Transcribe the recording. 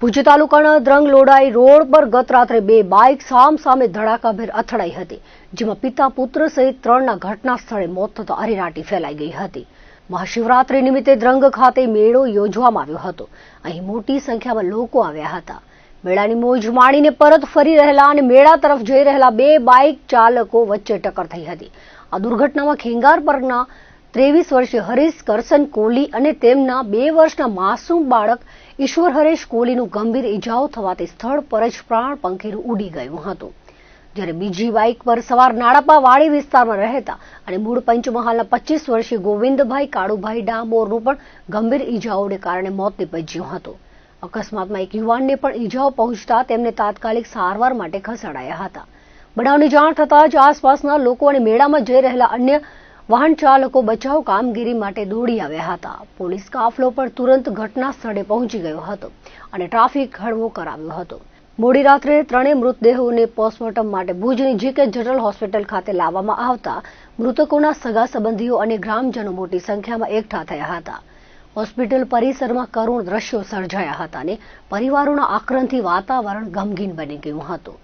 ભુજ તાલુકાના દ્રંગ લોડાઈ રોડ પર ગત રાત્રે બે બાઇક સામ સામે ધડાકાભેર અથડાઈ હતી, જેમાં પિતા પુત્ર સહિત ત્રણના ઘટના સ્થળે મોત થતા અરેરાટી ફેલાઈ ગઈ હતી. મહાશિવરાત્રી નિમિત્તે દ્રંગ ખાતે મેળો યોજવામાં આવ્યો હતો. અહીં મોટી સંખ્યામાં લોકો આવ્યા હતા. મેળાની મોજ માણીને પરત ફરી રહેલા અને મેળા તરફ જઈ રહેલા બે બાઇક ચાલકો વચ્ચે ટક્કર થઈ હતી. આ દુર્ઘટનામાં ખેંગાર પરના ત્રેવીસ વર્ષીય હરીશ કરસન કોહલી અને તેમના બે વર્ષના માસૂમ બાળક ઈશ્વર હરેશ કોહલીનું ગંભીર ઈજાઓ થવાથી સ્થળ પર જ પ્રાણ પંખીરું ઉડી ગયું હતું. જ્યારે બીજી બાઇક પર સવાર વાડી વિસ્તારમાં રહેતા અને મૂળ પંચમહાલના પચીસ વર્ષીય ગોવિંદભાઈ કાળુભાઈ ડામોરનું પણ ગંભીર ઈજાઓને કારણે મોત નીપજ્યું હતું. અકસ્માતમાં એક યુવાનને પણ ઈજાઓ પહોંચતા તેમને તાત્કાલિક સારવાર માટે ખસેડાયા હતા. બનાવની જાણ થતાં જ આસપાસના લોકો અને મેળામાં જઈ રહેલા અન્ય વાહન ચાલકો બચાવ કામગીરી માટે દોડી આવ્યા હતા. પોલીસ કાફલો પણ તુરંત ઘટના સ્થળે પહોંચી ગયો હતો અને ટ્રાફિક હળવો કરાવ્યો હતો. મોડી રાત્રે ત્રણેય મૃતદેહોને પોસ્ટમોર્ટમ માટે ભુજની જીકે જનરલ હોસ્પિટલ ખાતે લાવવામાં આવતા મૃતકોના સગા સંબંધીઓ અને ગ્રામજનો મોટી સંખ્યામાં એકઠા થયા હતા. હોસ્પિટલ પરિસરમાં કરુણ દ્રશ્યો સર્જાયા હતા અને પરિવારોના આક્રંદથી વાતાવરણ ગમગીન બની ગયું હતું.